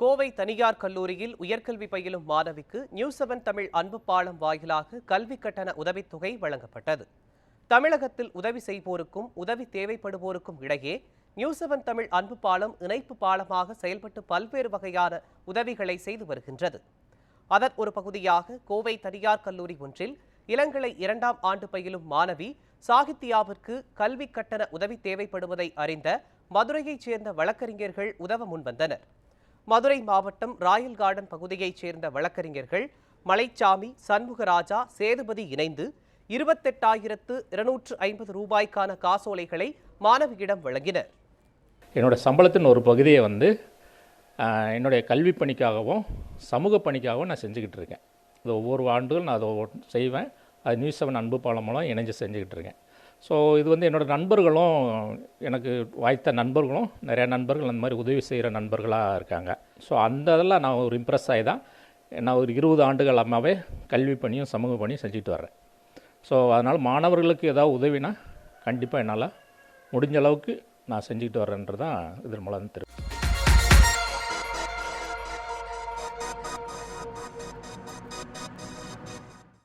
கோவை தனியார் கல்லூரியில் உயர்கல்வி பயிலும் மாணவிக்கு நியூ செவன் தமிழ் அன்பு பாலம் வாயிலாக கல்வி கட்டண உதவித்தொகை வழங்கப்பட்டது. தமிழகத்தில் உதவி செய்வோருக்கும் உதவி தேவைப்படுவோருக்கும் இடையே நியூ செவன் தமிழ் அன்பு பாலம் இணைப்பு பாலமாக செயல்பட்டு பல்வேறு வகையான உதவிகளை செய்து வருகின்றது. அதன் ஒரு பகுதியாக கோவை தனியார் கல்லூரி ஒன்றில் இளங்கலை இரண்டாம் ஆண்டு பயிலும் மாணவி சாகித்யாவிற்கு கல்வி கட்டண உதவி தேவைப்படுவதை அறிந்த மதுரையைச் சேர்ந்த வழக்கறிஞர்கள் உதவ முன்வந்தனர். மதுரை மாவட்டம் ராயல் கார்டன் பகுதியைச் சேர்ந்த வழக்கறிஞர்கள் மலைச்சாமி சண்முகராஜா சேதுபதி இணைந்து இருபத்தெட்டாயிரத்து இருநூற்று ஐம்பது ரூபாய்க்கான காசோலைகளை மாணவியிடம் வழங்கினர். என்னோடய சம்பளத்தின் ஒரு பகுதியை வந்து என்னுடைய கல்வி பணிக்காகவும் சமூக பணிக்காகவும் நான் செஞ்சுக்கிட்டு இருக்கேன். இது ஒவ்வொரு ஆண்டுகள் நான் அதை செய்வேன். அது நியூஸ் செவன் அன்பு பாலம் மூலம் இணைஞ்சு செஞ்சுக்கிட்டு இருக்கேன். ஸோ இது வந்து என்னோடய நண்பர்களும் எனக்கு வாய்த்த நண்பர்களும் நிறையா நண்பர்கள் அந்த மாதிரி உதவி செய்கிற நண்பர்களாக இருக்காங்க. ஸோ அந்த இதெல்லாம் நான் ஒரு இம்ப்ரெஸ் ஆகி தான் நான் ஒரு இருபது ஆண்டுகள் அம்மாவே கல்வி பணியும் சமூக பணியும் செஞ்சுட்டு வர்றேன். ஸோ அதனால் மாணவர்களுக்கு ஏதாவது உதவினா கண்டிப்பாக என்னால் முடிஞ்ச அளவுக்கு நான் செஞ்சுக்கிட்டு வர்றேன்றது தான் இதன் மூலம் தெரியும்